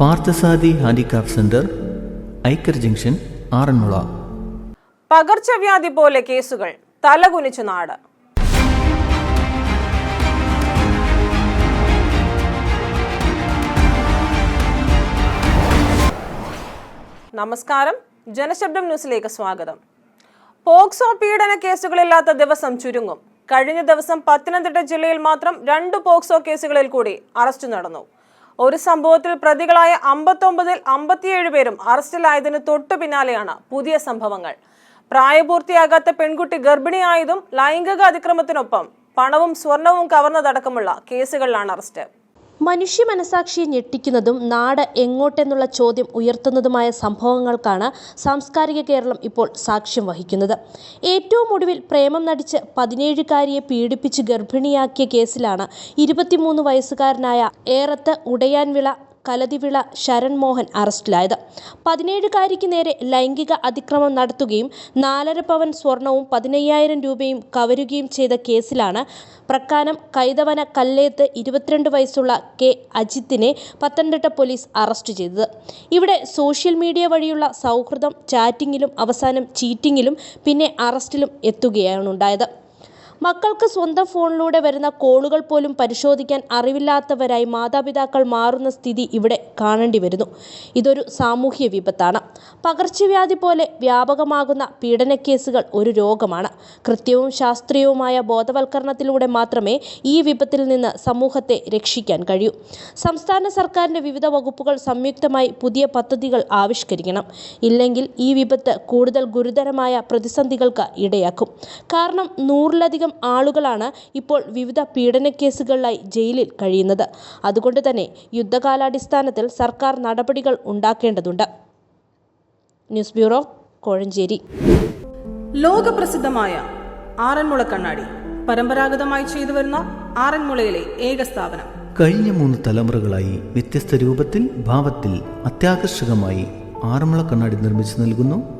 Parthasarathy handicraft centre ഐക്കർ junction Aranmula. പകർച്ചവ്യാധി പോലെ കേസുകൾ തലകുനിച്ചു നാട്. നമസ്കാരം ജനശബ്ദം ന്യൂസിലേക്ക് സ്വാഗതം. പോക്സോ പീഡന കേസുകളില്ലാത്ത ദിവസം ചുരുങ്ങും. കഴിഞ്ഞ ദിവസം പത്തനംതിട്ട ജില്ലയിൽ മാത്രം രണ്ട് പോക്സോ കേസുകളിൽ കൂടി അറസ്റ്റ് നടന്നു. ഒരു സംഭവത്തിൽ പ്രതികളായ അമ്പത്തൊമ്പതിൽ അമ്പത്തിയേഴ് പേരും അറസ്റ്റിലായതിന് തൊട്ടു പിന്നാലെയാണ് പുതിയ സംഭവങ്ങൾ. പ്രായപൂർത്തിയാകാത്ത പെൺകുട്ടി ഗർഭിണിയായതും ലൈംഗിക അതിക്രമത്തിനൊപ്പം പണവും സ്വർണവും കവർന്നതടക്കമുള്ള കേസുകളിലാണ് അറസ്റ്റ്. മനുഷ്യ മനസാക്ഷിയെ ഞെട്ടിക്കുന്നതും നാട് എങ്ങോട്ടെന്നുള്ള ചോദ്യം ഉയർത്തുന്നതുമായ സംഭവങ്ങൾക്കാണ് സാംസ്കാരിക കേരളം ഇപ്പോൾ സാക്ഷ്യം വഹിക്കുന്നത്. ഏറ്റവും ഒടുവിൽ പ്രേമം നടിച്ച് പതിനേഴുകാരിയെ പീഡിപ്പിച്ച് ഗർഭിണിയാക്കിയ കേസിലാണ് ഇരുപത്തിമൂന്ന് വയസ്സുകാരനായ ഏറത്ത് ഉടയാൻവിള കലതിവിള ശരൺ മോഹൻ അറസ്റ്റിലായത്. പതിനേഴുകാരിക്ക് നേരെ ലൈംഗിക അതിക്രമം നടത്തുകയും നാലര പവൻ സ്വർണവും പതിനയ്യായിരം രൂപയും കവരുകയും ചെയ്ത കേസിലാണ് പ്രക്കാനം കൈതവന കല്ലേത്ത് ഇരുപത്തിരണ്ട് വയസ്സുള്ള കെ അജിത്തിനെ പത്തനംതിട്ട പോലീസ് അറസ്റ്റ് ചെയ്തത്. ഇവിടെ സോഷ്യൽ മീഡിയ വഴിയുള്ള സൗഹൃദം ചാറ്റിങ്ങിലും അവസാനം ചീറ്റിങ്ങിലും പിന്നെ അറസ്റ്റിലും എത്തുകയാണ് ഉണ്ടായത്. മക്കൾക്ക് സ്വന്തം ഫോണിലൂടെ വരുന്ന കോളുകൾ പോലും പരിശോധിക്കാൻ അറിവില്ലാത്തവരായി മാതാപിതാക്കൾ മാറുന്ന സ്ഥിതി ഇവിടെ കാണേണ്ടി വരുന്നു. ഇതൊരു സാമൂഹ്യ വിപത്താണ്. പകർച്ചവ്യാധി പോലെ വ്യാപകമാകുന്ന പീഡനക്കേസുകൾ ഒരു രോഗമാണ്. കൃത്യവും ശാസ്ത്രീയവുമായ ബോധവൽക്കരണത്തിലൂടെ മാത്രമേ ഈ വിപത്തിൽ നിന്ന് സമൂഹത്തെ രക്ഷിക്കാൻ കഴിയൂ. സംസ്ഥാന സർക്കാരിന്റെ വിവിധ വകുപ്പുകൾ സംയുക്തമായി പുതിയ പദ്ധതികൾ ആവിഷ്കരിക്കണം. ഇല്ലെങ്കിൽ ഈ വിപത്ത് കൂടുതൽ ഗുരുതരമായ പ്രതിസന്ധികൾക്ക് ഇടയാക്കും. കാരണം നൂറിലധികം ആളുകളാണ് ഇപ്പോൾ വിവിധ പീഡന പീഡനക്കേസുകളിലായി ജയിലിൽ കഴിയുന്നത്. അതുകൊണ്ട് തന്നെ യുദ്ധകാലാടിസ്ഥാനത്തിൽ സർക്കാർ നടപടികൾ ഉണ്ടാക്കേണ്ടതുണ്ട്. News bureau Kozhencherry. ലോകപ്രസിദ്ധമായ ആറന്മുള കണ്ണാടി. പരമ്പരാഗതമായി ചെയ്തു വരുന്ന ആറന്മുളയിലെ ഏക സ്ഥാപനം. കഴിഞ്ഞ മൂന്ന് തലമുറകളായി വ്യത്യസ്ത രൂപത്തിൽ ഭാവത്തിൽ അത്യാകർഷകമായി ആറന്മുള കണ്ണാടി നിർമ്മിച്ചു നൽകുന്നു.